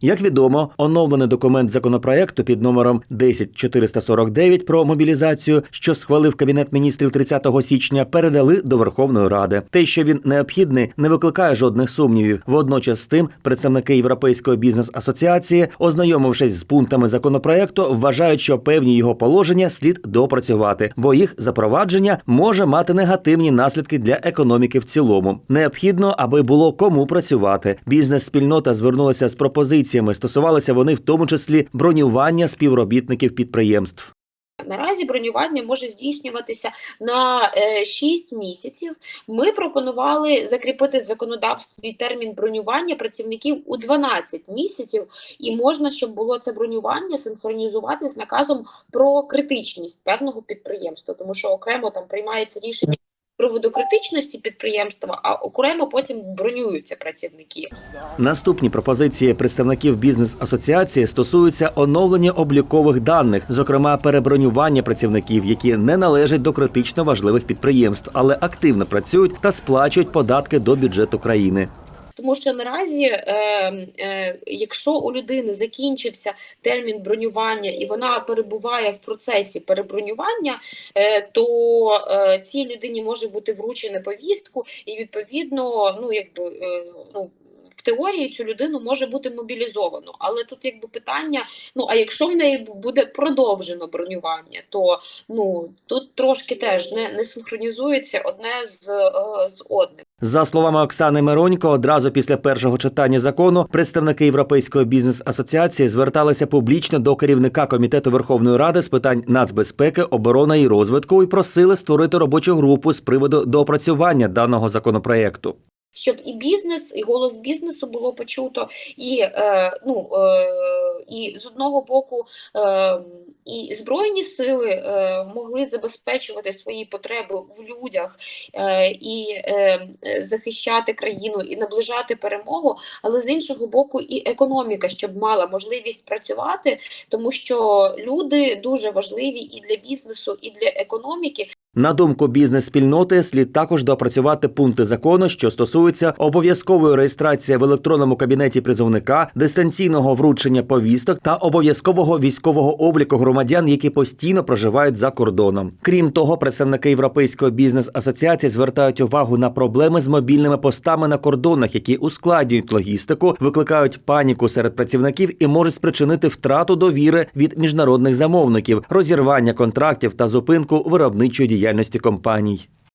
Як відомо, оновлений документ законопроекту під номером 10449 про мобілізацію, що схвалив кабінет міністрів 30 січня, передали до Верховної Ради. Те, що він необхідний, не викликає жодних сумнівів. Водночас з тим представники Європейської бізнес-асоціації, ознайомившись з пунктами законопроекту, вважають, що певні його положення слід допрацювати, бо їх запровадження може мати негативні наслідки для економіки в цілому. Необхідно, аби було кому працювати. Бізнес-спільнота звернулася з пропозиціями. Стосувалися вони в тому числі бронювання співробітників підприємств. Наразі бронювання може здійснюватися на е, 6 місяців. Ми пропонували закріпити в законодавстві термін бронювання працівників у 12 місяців, і можна, щоб було це бронювання синхронізувати з наказом про критичність певного підприємства, тому що окремо там приймається рішення приводу критичності підприємства, а окремо потім бронюються працівники. Наступні пропозиції представників бізнес-асоціації стосуються оновлення облікових даних, зокрема перебронювання працівників, які не належать до критично важливих підприємств, але активно працюють та сплачують податки до бюджету країни. Тому що наразі, е, е, якщо у людини закінчився термін бронювання і вона перебуває в процесі перебронювання, е, то е, цій людині може бути вручена повістку, і відповідно, ну якби е, ну. Теорії цю людину може бути мобілізовано, але тут якби питання: ну а якщо в неї буде продовжено бронювання, то ну тут трошки теж не, не синхронізується одне з, е, з одним. За словами Оксани Миронько, одразу після першого читання закону представники Європейської бізнес-асоціації зверталися публічно до керівника комітету Верховної Ради з питань нацбезпеки, оборони і розвитку і просили створити робочу групу з приводу доопрацювання даного законопроекту. Щоб і бізнес, і голос бізнесу було почуто, і е, ну е, і з одного боку е, і збройні сили е, могли забезпечувати свої потреби в людях е, і е, захищати країну і наближати перемогу, але з іншого боку, і економіка, щоб мала можливість працювати, тому що люди дуже важливі і для бізнесу, і для економіки. На думку бізнес-спільноти, слід також доопрацювати пункти закону, що стосуються обов'язкової реєстрації в електронному кабінеті призовника, дистанційного вручення повісток та обов'язкового військового обліку громадян, які постійно проживають за кордоном. Крім того, представники Європейської бізнес-асоціації звертають увагу на проблеми з мобільними постами на кордонах, які ускладнюють логістику, викликають паніку серед працівників і можуть спричинити втрату довіри від міжнародних замовників, розірвання контрактів та зупинку виробничої діяльності компаній.